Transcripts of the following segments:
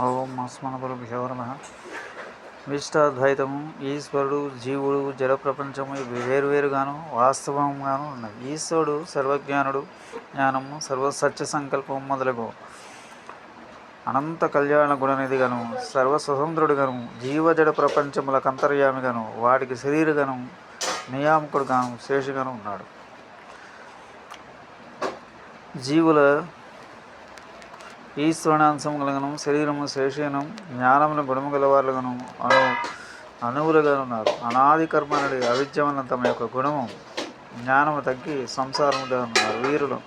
ఓం అస్మనగురుభ్యో నమ. విష్టాద్వైతము ఈశ్వరుడు జీవుడు జడ ప్రపంచము ఇవి వేరువేరుగాను వాస్తవంగాను ఉన్నాయి. ఈశ్వరుడు సర్వజ్ఞానుడు జ్ఞానము సర్వ సత్య సంకల్పం మొదలగు. అనంత కళ్యాణ గుణనిధిగాను సర్వ స్వతంత్రుడుగాను జీవజడ ప్రపంచములకు అంతర్యామిగాను వాటికి శరీరగాను నియామకుడుగాను శేషుగాను ఉన్నాడు. జీవుల ఈశ్వరణాంశం కలగను శరీరము శేషీనం జ్ఞానమును గుణము గలవారులుగాను అను అణువులుగా ఉన్నారు అనాది కర్మ నుండి అవిద్య వలన తమ యొక్క గుణము జ్ఞానము తగ్గి సంసారముగా ఉన్నారు వీరులు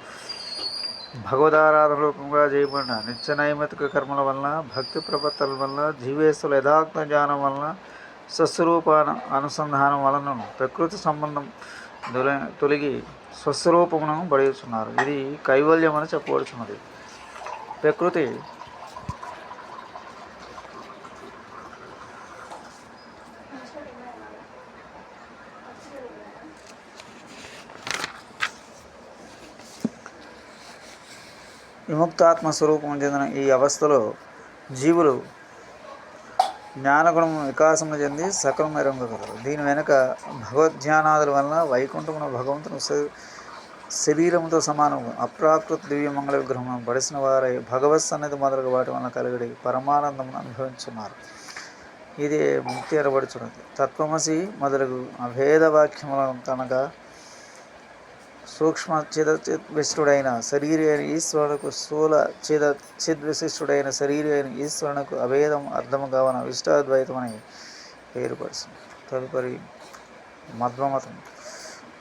భగవదారాధన రూపంగా చేయబడిన నిత్య నైమితిక కర్మల వలన భక్తి ప్రపత్తుల వలన జీవేశ్వర యథాత్మ జ్ఞానం వలన స్వస్వరూప అనుసంధానం వలన ప్రకృతి సంబంధం తొలగి స్వస్వరూపమును బడిస్తున్నారు ఇది కైవల్యం అని చెప్పవలసినది. ప్రకృతి. విముక్తాత్మ స్వరూపం చెందిన ఈ అవస్థలో జీవులు జ్ఞానగుణం వికాసం చెంది సకలం ఎరంగగలరు. దీని వెనుక భగవద్ధ్యానాదుల వలన వైకుంఠమున భగవంతుని శరీరంతో శరీరముతో సమానం అప్రాకృత దివ్య మంగళ విగ్రహం పడిసిన వారై భగవత్ సన్నిధి మొదలగు వాటి వలన కలిగడి పరమానందమును అనుభవించున్నారు. ఇది ముక్తి ఎరబడుచున్నది తత్వమసి మొదలగు అభేద వాక్యములను కనుక సూక్ష్మ చిద విశిష్టుడైన శరీర అయిన ఈశ్వరునకు స్థూల చిద చిద్విశిష్టుడైన శరీర అయిన ఈశ్వరునకు అభేదం అర్థము కావన విష్టాద్వైతం అని పేరుపడుతుంది తదుపరి మధ్వమతం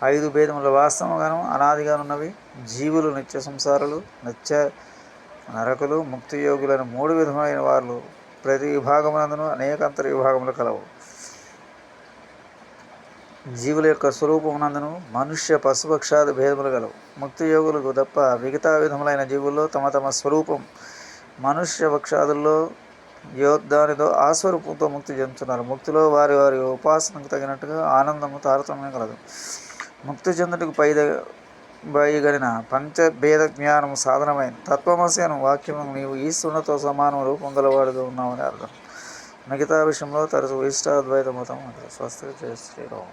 ఐదు భేదముల వాస్తవంగాను అనాదిగానున్నవి జీవులు నిత్య సంసారులు నిత్య నరకులు ముక్తి యోగులను మూడు విధములైన వారు ప్రతి విభాగమునందును అనేక అంతర విభాగములు కలవు. జీవుల యొక్క స్వరూపమునందును మనుష్య పశుపక్షాది భేదములు గలవు ముక్తి యోగులకు తప్ప మిగతా విధములైన జీవుల్లో తమ తమ స్వరూపం మనుష్య పక్షాదుల్లో యోద్ధానితో ఆ స్వరూపంతో ముక్తి చెందుతున్నారు. ముక్తిలో వారి వారి ఉపాసనకు తగినట్టుగా ఆనందము తారతమ్యం కలదు. ముక్తి చెందుటకు పై పైగడిన పంచభేద జ్ఞానం సాధనమైన తత్వమసి అను వాక్యము నీవు ఈశ్వరునితో సమానం రూపం గలవాడుగా అర్థం. మిగతా విషయంలో తరచు ఇష్టాద్వైత మతం అంటారు. స్వస్తి జయ శ్రీరామ్.